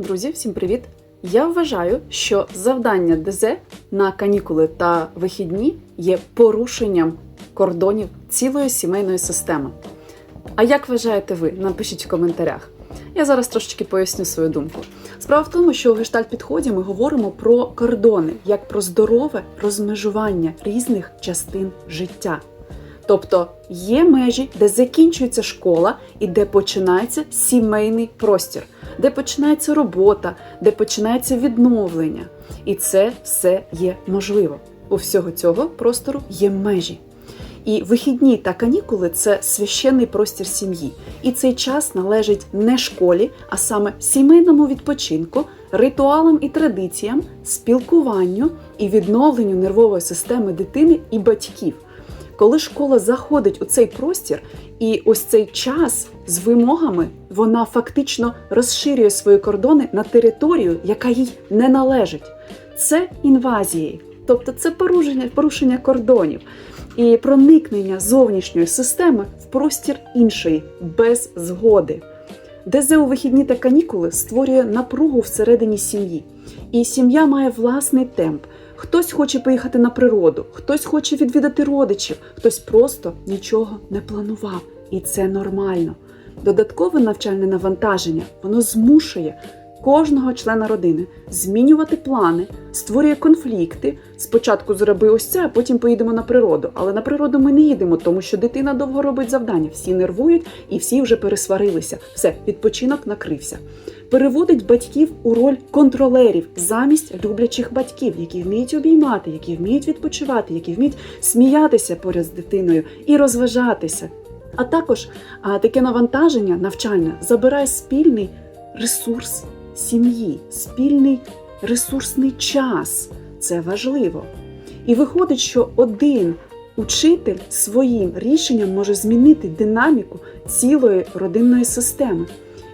Друзі, всім привіт! Я вважаю, що завдання ДЗ на канікули та вихідні є порушенням кордонів цілої сімейної системи. А як вважаєте ви? Напишіть в коментарях. Я зараз трошечки поясню свою думку. Справа в тому, що у гештальт-підході ми говоримо про кордони як про здорове розмежування різних частин життя. Тобто є межі, де закінчується школа і де починається сімейний простір, де починається робота, де починається відновлення. І це все є можливо. У всього цього простору є межі. І вихідні та канікули це священний простір сім'ї. І цей час належить не школі, а саме сімейному відпочинку, ритуалам і традиціям, спілкуванню і відновленню нервової системи дитини і батьків. Коли школа заходить у цей простір, і ось цей час з вимогами вона фактично розширює свої кордони на територію, яка їй не належить. Це інвазії, тобто це порушення, порушення кордонів і проникнення зовнішньої системи в простір іншої без згоди. ДЗ у вихідні та канікули створює напругу всередині сім'ї, і сім'я має власний темп. Хтось хоче поїхати на природу, хтось хоче відвідати родичів, хтось просто нічого не планував, і це нормально. Додаткове навчальне навантаження воно змушує кожного члена родини змінювати плани, створює конфлікти. Спочатку зроби ось це, а потім поїдемо на природу. Але на природу ми не їдемо, тому що дитина довго робить завдання. Всі нервують і всі вже пересварилися. Все, відпочинок накрився. Переводить батьків у роль контролерів замість люблячих батьків, які вміють обіймати, які вміють відпочивати, які вміють сміятися поряд з дитиною і розважатися. А також а, таке навантаження навчальне забирає спільний ресурс сім'ї, спільний ресурсний час. Це важливо. І виходить, що один учитель своїм рішенням може змінити динаміку цілої родинної системи.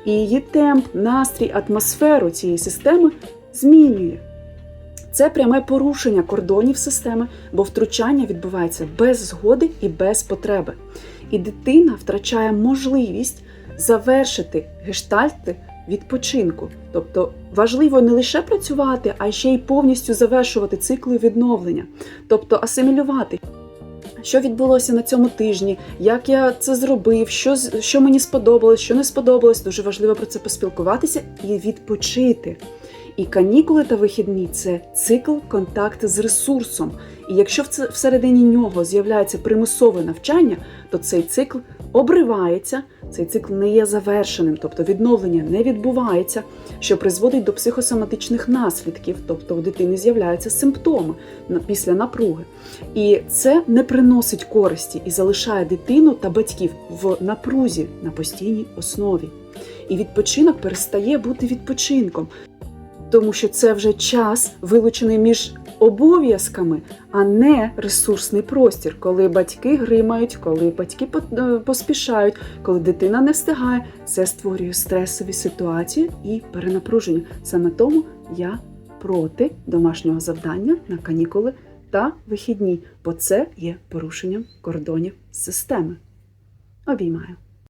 І її темп, настрій, атмосферу цієї системи змінює. Це пряме порушення кордонів системи, бо втручання відбувається без згоди і без потреби. І дитина втрачає можливість завершити гештальти відпочинку. Тобто важливо не лише працювати, а ще й повністю завершувати цикли відновлення, тобто асимілювати. Що відбулося на цьому тижні, як я це зробив, що, що мені сподобалось, що не сподобалось. Дуже важливо про це поспілкуватися і відпочити. І канікули та вихідні це цикл контакту з ресурсом. І якщо всередині нього з'являється примусове навчання, то цей цикл обривається, цей цикл не є завершеним, тобто відновлення не відбувається, що призводить до психосоматичних наслідків, тобто у дитини з'являються симптоми після напруги. І це не приносить користі і залишає дитину та батьків в напрузі на постійній основі. І відпочинок перестає бути відпочинком тому що це вже час вилучений між обов'язками, а не ресурсний простір, коли батьки гримають, коли батьки поспішають, коли дитина не встигає, це створює стресові ситуації і перенапруження. Саме тому я проти домашнього завдання на канікули та вихідні, бо це є порушенням кордонів системи. Обіймаю.